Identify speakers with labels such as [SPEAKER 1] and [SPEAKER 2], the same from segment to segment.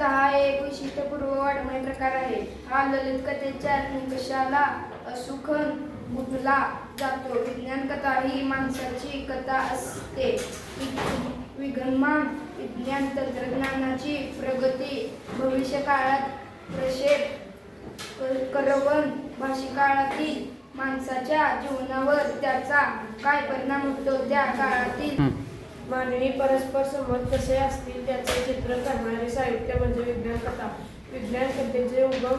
[SPEAKER 1] कथा हा एक वैशिष्ट्यपूर्व वाड्मय प्रकार आहे? हा ललित कथेच्या निकषाला सुखन बुडला जातो. विज्ञान कथा ही माणसाची कथा असते. वि- विज्ञान तंत्रज्ञानाची प्रगती. भविष्य काळात प्रक्षेप करवण भाषिक काळातील माणसाच्या जीवनावर त्याचा काय परिणाम होतो? त्या काळातील
[SPEAKER 2] मानवी परस्पर संबंध कसे असतील त्याचे चित्र करणारे साहित्य म्हणजे विज्ञान कथा. विज्ञान कथेचे उगम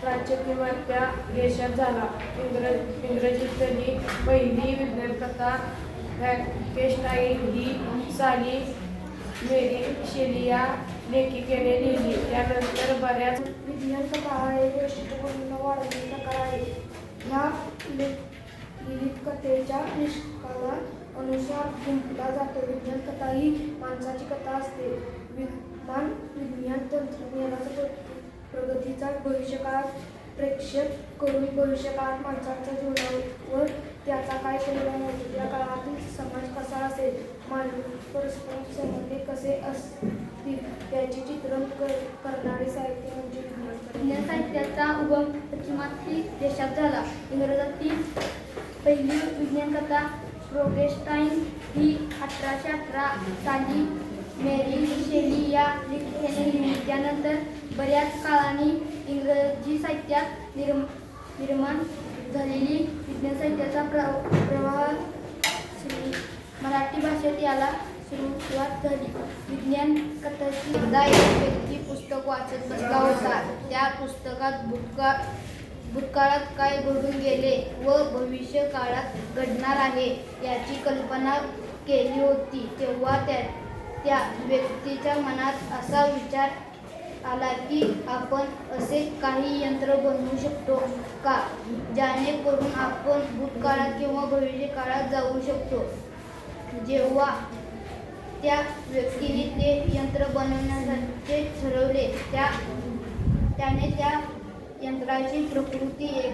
[SPEAKER 2] प्राच्यनिवात्या देशात झाला. इंग्रज इंग्रजीतली पहिली विज्ञान कथा फ्रँकेस्टाईन ही साली मेरी शेलिया लेखिकेने लिहिली. त्यानंतर बऱ्याच
[SPEAKER 1] विज्ञान कथा हा एक कथेच्या निष्काला अनुसार गुंतला जातो. विज्ञान कथा ही माणसाची कथा असते. विज्ञान विज्ञान तंत्रज्ञानाचा प्र- प्रगतीचा भविष्यकाळात प्रेक्षक करून भविष्यकाळात माणसाच्या जीवनावर त्याचा काय परिणाम होतो? त्या काळातील समाज कसा असेल? मानवी परस्पर संबंधित कसे असतील? त्याचे चित्रण कर करणारे साहित्य म्हणजे विज्ञान.
[SPEAKER 3] साहित्याचा उगम पश्चिमातील देशात झाला. इंग्रजातील पहिली विज्ञान कथा प्रोगेस्टाईन ही अठराशे अठरा साली मेरी शेली या लेखिकेने लिहिली त्यानंतर बऱ्याच काळाने इंग्रजी साहित्यात निर्म निर्माण झालेली विज्ञान साहित्याचा प्र प्रवाह श्री मराठी भाषेत याला सुरुवात झाली. विज्ञान कथाची एकदा एक व्यक्ती पुस्तक वाचत बसला होता. त्या पुस्तकात भूतकाळ भूतकाळात काय घडून गेले व भविष्य काळात घडणार आहे याची कल्पना केली होती. तेव्हा त्या त्या व्यक्तीच्या मनात असा विचार आला की आपण असे काही यंत्र बनवू शकतो का? करून आपण भूतकाळात किंवा भविष्य काळात जाऊ शकतो. जेव्हा त्या व्यक्तीने ते यंत्र बनवण्यासाठी ठरवले त्या त्याने त्या यंत्राची प्रकृती एक